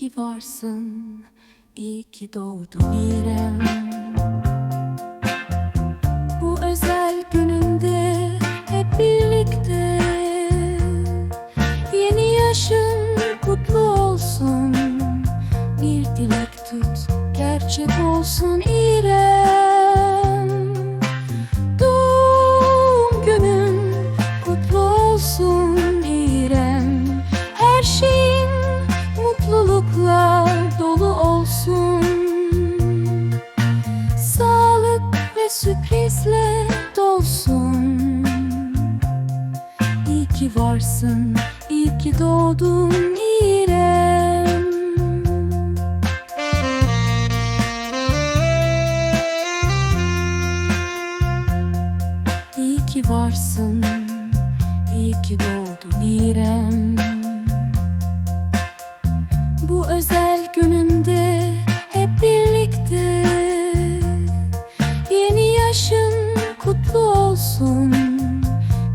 ki varsın, iyi ki doğdun İrem. Bu özel gününde hep birlikte Yeni yaşın kutlu olsun Bir dilek tut gerçek olsun İrem sürprizle dolsun. İyi ki varsın, iyi ki doğdun İrem. İyi ki varsın, iyi ki doğdun İrem. Bu özel gününde yaşın kutlu olsun.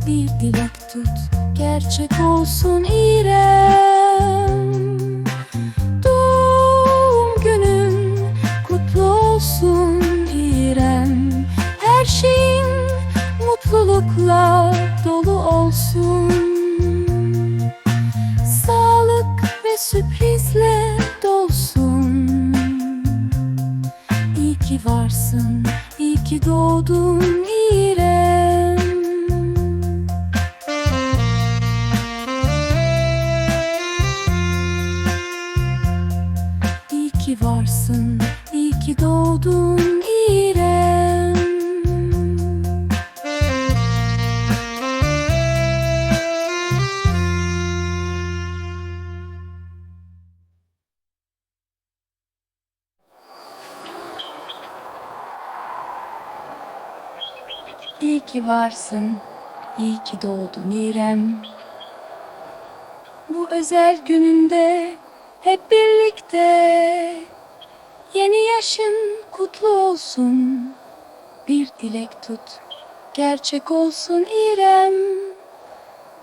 Bir dilek tut gerçek olsun İrem. Doğum günün kutlu olsun İrem. Her şeyin mutlulukla dolu olsun. Sağlık ve sürprizle dolsun. İyi ki varsın, ki doğdun İrem. İyi ki varsın, iyi ki doğdun İyi ki varsın, iyi ki doğdun İrem. Bu özel gününde hep birlikte Yeni yaşın kutlu olsun. Bir dilek tut gerçek olsun İrem.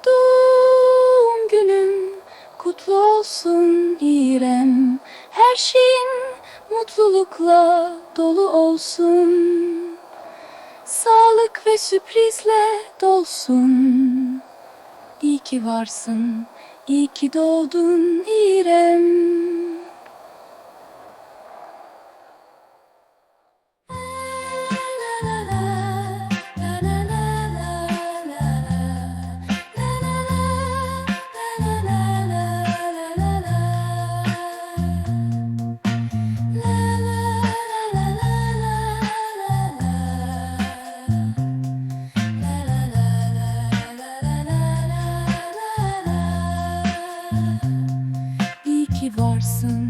Doğum günün kutlu olsun İrem. Her şeyin mutlulukla dolu olsun Sağlık ve sürprizle dolsun İyi ki varsın, iyi ki doğdun İrem. Varsın,